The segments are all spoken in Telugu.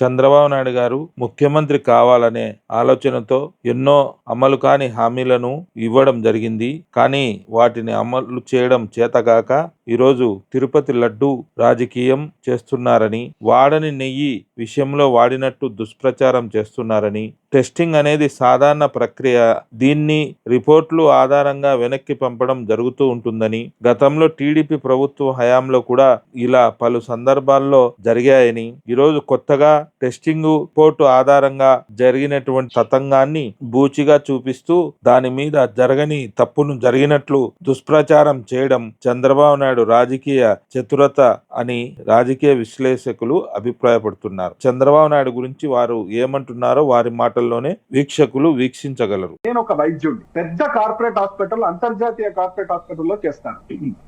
చంద్రబాబు నాయుడు గారు ముఖ్యమంత్రి కావాలనే ఆలోచనతో ఎన్నో అమలు కాని హామీలను ఇవ్వడం జరిగింది. కానీ వాటిని అమలు చేయడం చేతగాక ఈరోజు తిరుపతి లడ్డు రాజకీయం చేస్తున్నారని వాడని నెయ్యి విషయంలో వాడినట్టు దుష్ప్రచారం చేస్తున్నారని టెస్టింగ్ అనేది సాధారణ ప్రక్రియ. దీన్ని రిపోర్ట్లు ఆధారంగా వెనక్కి పంపడం జరుగుతూ ఉంటుందని గతంలో టీడీపీ ప్రభుత్వ హయాంలో కూడా ఇలా పలు సందర్భాల్లో జరిగాయని ఈరోజు కొత్తగా టెస్టింగ్ రిపోర్టు ఆధారంగా జరిగినటువంటి తతంగాన్ని బూచిగా చూపిస్తూ దాని మీద జరగని తప్పును జరిగినట్లు దుష్ప్రచారం చేయడం చంద్రబాబు నాయుడు రాజకీయ చతురత అని రాజకీయ విశ్లేషకులు అభిప్రాయపడుతున్నారు. చంద్రబాబు నాయుడు గురించి వారు ఏమంటున్నారో వారి మాటల్లోనే వీక్షకులు వీక్షించగలరు. నేను ఒక వైద్యుడిని పెద్ద కార్పొరేట్ హాస్పిటల్ అంతర్జాతీయ కార్పొరేట్ హాస్పిటల్లో చేస్తాను.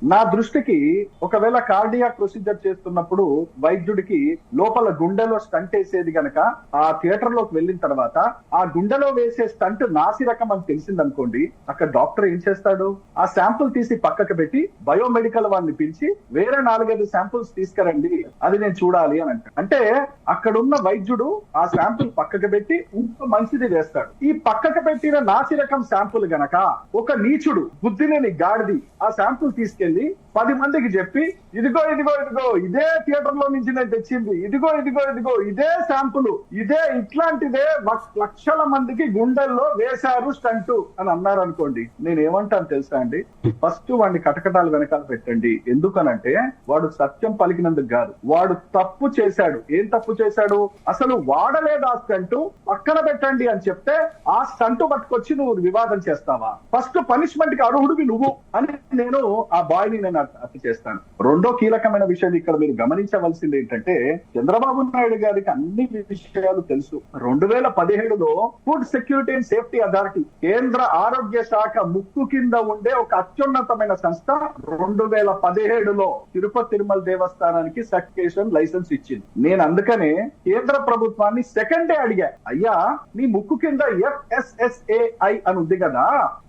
నా దృష్టికి ఒకవేళ కార్డియాక్ ప్రొసీజర్ చేస్తున్నప్పుడు వైద్యుడికి లోపల గుండెలో స్టంట్ వేసేది గనక ఆ థియేటర్లోకి వెళ్ళిన తర్వాత ఆ గుండెలో వేసే స్టంట్ నాసి రకం అని తెలిసిందనుకోండి అక్కడ డాక్టర్ ఏం చేస్తాడు? ఆ శాంపుల్ తీసి పక్కకు పెట్టి బయోమెడికల్ వాడిని పిలిచి వేరే నాలుగైదు శాంపుల్స్ తీసుకురండి అది నేను చూడాలి అని అంటాడు అంటే అక్కడున్న వైద్యుడు ఆ శాంపుల్ పక్కకు పెట్టి ఇంకో మంచిది వేస్తాడు. ఈ పక్కకు పెట్టిన నాసి రకం శాంపుల్ గనక ఒక నీచుడు బుద్ధి లేని గాడిది ఆ శాంపుల్ తీసుకెళ్ళి పది మందికి చెప్పి ఇదిగో ఇదిగో ఇదిగో ఇదే థియేటర్లో నుంచి నేను తెచ్చింది. ఇదిగో ఇదిగో ఇదిగో ఇదే శాంపుల్. ఇదే ఇట్లాంటిదే లక్షల మందికి గుండెల్లో వేశారు స్టంట్ అని అన్నారు అనుకోండి నేను ఏమంటాను తెలుసా అండి? ఫస్ట్ వాడిని కటకటాలు వెనకాల పెట్టండి. ఎందుకనంటే వాడు సత్యం పలికినందుకు కాదు. వాడు తప్పు చేశాడు. ఏం తప్పు చేశాడు? అసలు వాడలేదు ఆ స్టంట్? పక్కన పెట్టండి అని చెప్తే ఆ స్టంట్ పట్టుకొచ్చి నువ్వు వివాదం చేస్తావా? ఫస్ట్ పనిష్మెంట్కి అర్హుడివి నువ్వు అని నేను ఆ బాయ్ని నేను అతి చేస్తాను. రెండో కీలకమైన విషయం ఇక్కడ మీరు గమనించవలసింది ఏంటంటే చంద్రబాబు నాయుడు గారికి అన్ని విషయాలు తెలుసు. రెండు వేల పదిహేడులో food security and safety authority కేంద్ర ఆరోగ్య శాఖ ముక్కు కింద ఉండే ఒక అత్యున్నతమైన సంస్థ రెండు వేల పదిహేడులో తిరుపతి తిరుమల దేవస్థానానికి సర్టిఫికేషన్ లైసెన్స్ ఇచ్చింది. నేను అందుకనే కేంద్ర ప్రభుత్వాన్ని సెకండ్ డే అడిగా. అయ్యా మీ ముక్కు కింద ఎఫ్ఎస్ఎస్ఏఐ అని ఉంది కదా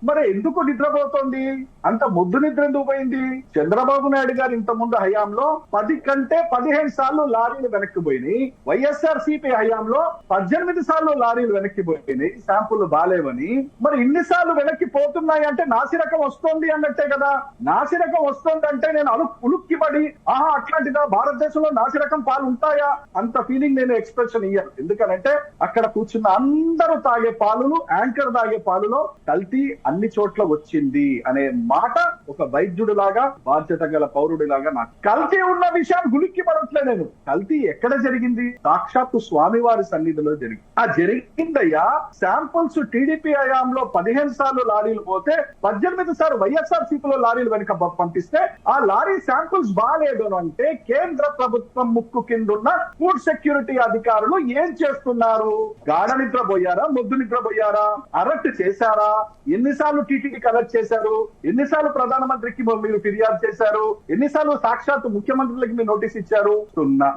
మరి ఎందుకు నిద్రపోతోంది? అంత ముద్దు నిద్ర ఎందుకు పోయింది? చంద్రబాబు నాయుడు గారు ఇంత ముందు హయాంలో పది కంటే పదిహేను సార్లు లారీలు వెనక్కి పోయినాయి. వైఎస్ఆర్ సిపి హయాంలో పద్దెనిమిది సార్లు లారీలు వెనక్కి పోయినాయి. శాంపుల్ బాలేవని. మరి ఇన్ని సార్లు వెనక్కి పోతున్నాయి అంటే నాసిరకం వస్తోంది అన్నట్టే కదా. నాసిరకం వస్తోంది అంటే నేను అలు ఉలుక్కిపడి ఆహా అట్లాంటిదా? భారతదేశంలో నాసిరకం పాలు ఉంటాయా అంత ఫీలింగ్ నేను ఎక్స్ప్రెషన్ ఇయ్యను. ఎందుకనంటే అక్కడ కూర్చున్న అందరూ తాగే పాలు యాంకర్ తాగే పాలులో కల్తీ అన్ని చోట్ల వచ్చింది అనే మాట ఒక వైద్యుడు లాగా బాధ్యత గల పౌరుడిలాగా నాకు కల్తీ ఉన్న విషయాన్ని గులిక్కి పడట్లే నేను. కల్తీ ఎక్కడ జరిగింది? సాక్షాత్తు స్వామివారి సన్నిధిలో జరిగింది ఆ జరిగిందయ్యా శాంపుల్స్ టీడీపీ హయాంలో పదిహేను సార్లు లారీలు పోతే పద్దెనిమిది సార్లు వైఎస్ఆర్ సిపిలో లారీలు వెనుక పంపిస్తే ఆ లారీ శాంపుల్స్ బాగాలేదు అంటే కేంద్ర ప్రభుత్వం ముక్కు కింద ఉన్న ఫుడ్ సెక్యూరిటీ అధికారులు ఏం చేస్తున్నారు? గాఢ నిద్ర పోయారా? ముద్దు నిద్ర అరెస్ట్ చేశారా? ఎన్నిసార్లు టీటీడీ కలెక్ట్ చేశారు? ఎన్నిసార్లు ప్రధానమంత్రికి మీరు ఫిర్యాదు చేశారు? ఎన్నిసార్లు సాక్షాత్ ముఖ్యమంత్రులకి మీరు నోటీస్ ఇచ్చారు? సున్నా.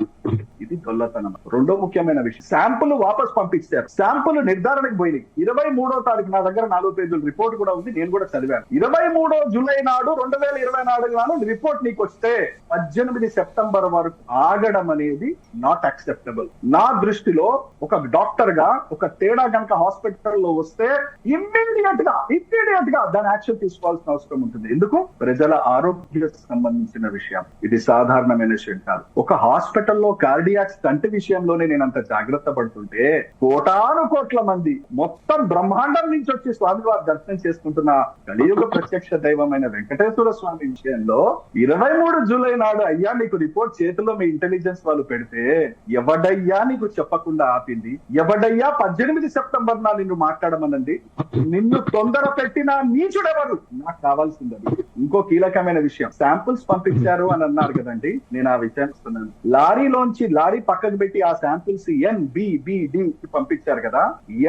ఇది దొల్లతనం రెండో ముఖ్యమైన విషయం. శాంపుల్ వాపస్ పంపించారు. శాంపుల్ నిర్ధారణకు పోయినాయి. ఇరవై మూడో తారీఖు నా దగ్గర నాలుగు పేజీల రిపోర్ట్ కూడా ఉంది. నేను కూడా చదివాను. ఇరవై మూడో జూలై నాడు రెండు వేల ఇరవై నాడు నాడు రిపోర్ట్ నీకు వస్తే పద్దెనిమిది సెప్టెంబర్ వరకు ఆగడం అనేది నాట్ అక్సెప్టబుల్ నా దృష్టిలో ఒక డాక్టర్గా ఒక తేడా కనుక హాస్పిటల్లో వస్తే ఇమ్మీడియట్గా ఇమ్మీడియట్గా దాని యాక్షన్ తీసుకోవాల్సిన అవసరం ఉంటుంది. ఎందుకు? ప్రజల ఆరోగ్య సంబంధించిన విషయం. ఇది సాధారణమైన విషయం కాదు. ఒక హాస్పిటల్లో కార్డియాక్ స్టంట్ విషయంలోనే నేను అంత జాగ్రత్త పడుతుంటే కోటాను కోట్ల మంది మొత్తం బ్రహ్మాండం నుంచి వచ్చి స్వామివారి దర్శనం చేసుకుంటున్న కలియుగ ప్రత్యక్ష దైవమైన వెంకటేశ్వర స్వామి విషయంలో ఇరవై మూడు జూలై నాడు అయ్యా నీకు రిపోర్ట్ చేతిలో మీ ఇంటెలిజెన్స్ వాళ్ళు పెడితే ఎవడయ్యా నీకు చెప్పకుండా ఆపింది? ఎవడయ్యా పద్దెనిమిది సెప్టెంబర్ నా నిన్ను మాట్లాడమనండి నిన్ను తొందర పెట్టిన నీచుడెవరు? నాకు కావాల్సింది అది. ఇంకో కీలకమైన విషయం. శాంపుల్స్ పంపించారు అని అన్నారు కదండి. నేను ఆ విషయాన్ని వస్తున్నాను లారీలోంచి లారీ పక్కకు పెట్టి ఆ శాంపుల్స్ ఎన్బిబిడి కి పంపించారు కదా.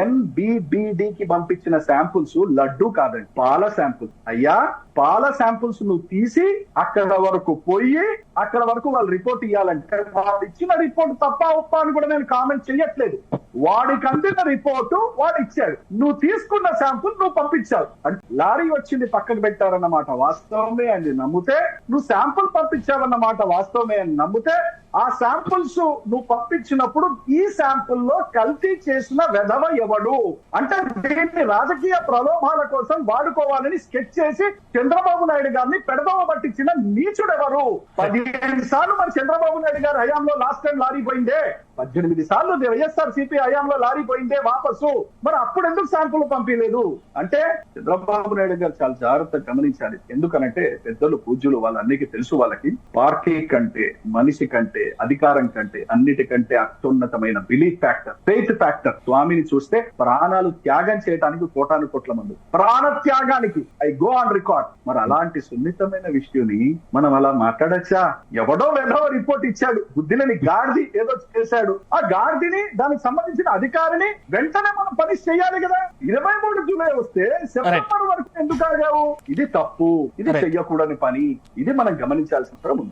ఎన్బిబిడి కి పంపించిన శాంపుల్స్ లడ్డు కాదండి పాల శాంపుల్స్ అయ్యా పాల శాంపుల్స్ నువ్వు తీసి అక్కడ వరకు పోయి అక్కడ వరకు వాళ్ళు రిపోర్ట్ ఇవ్వాలంటే వాళ్ళు ఇచ్చిన రిపోర్ట్ తప్ప ఒప్ప అని కూడా నేను కామెంట్ చేయట్లేదు. వాడికి అందిన రిపోర్టు వాడు ఇచ్చాడు నువ్వు తీసుకున్న శాంపుల్ నువ్వు పంపించావు. అంటే లారీ వచ్చింది పక్కకు పెట్టారన్నమాట వాస్తవమే అని నమ్మితే నువ్వు శాంపుల్ పంపించావన్నమాట వాస్తవమే అని నమ్మితే ఆ శాంపుల్స్ నువ్వు పంపించినప్పుడు ఈ శాంపుల్లో కల్తీ చేసిన వెధవ ఎవడు? అంటే దీన్ని రాజకీయ ప్రలోభాల కోసం వాడుకోవాలని స్కెచ్ చేసి చంద్రబాబు నాయుడు గారిని పెడదవ పట్టించిన నీచుడెవరు? పదిహేను సార్లు మరి చంద్రబాబు నాయుడు గారి హయాంలో లాస్ట్ టైం లారీ పోయిందే. పద్దెనిమిది సార్లు వైఎస్ఆర్ సిపి హయాంలో లారీ పోయిందే వాపసు. మరి అప్పుడు ఎందుకు శాంపుల్ పంపించలేదు అంటే చంద్రబాబు నాయుడు గారు చాలా జాగ్రత్తగా గమనించాలి. ఎందుకనంటే పెద్దలు పూజ్యులు వాళ్ళన్నికి తెలుసు వాళ్ళకి పార్టీ కంటే మనిషి కంటే అధికారం కంటే అన్నిటికంటే అత్యున్నతమైన బిలీఫ్ ఫ్యాక్టర్ ఫెయిత్ ఫ్యాక్టర్ స్వామిని చూస్తే ప్రాణాలు త్యాగం చేయడానికి కోటాను కోట్ల మంది. ప్రాణ త్యాగానికి ఐ గో ఆన్ రికార్డ్ మరి అలాంటి సున్నితమైన విషయాన్ని మనం అలా మాట్లాడచ్చా? ఎవడో వెధవ రిపోర్ట్ ఇచ్చాడు. బుద్ధిలని గాడిది ఏదో చేశాడు. ఆ గాడిని దానికి సంబంధించిన అధికారిని వెంటనే మనం పని చేయాలి కదా. ఇరవై మూడు జూలై వస్తే సెప్టెంబర్ వరకు ఎందుకు ఆగావు? ఇది తప్పు. ఇది. చెయ్యకూడని పని. ఇది మనం గమనించాల్సిన అవసరం ఉంది.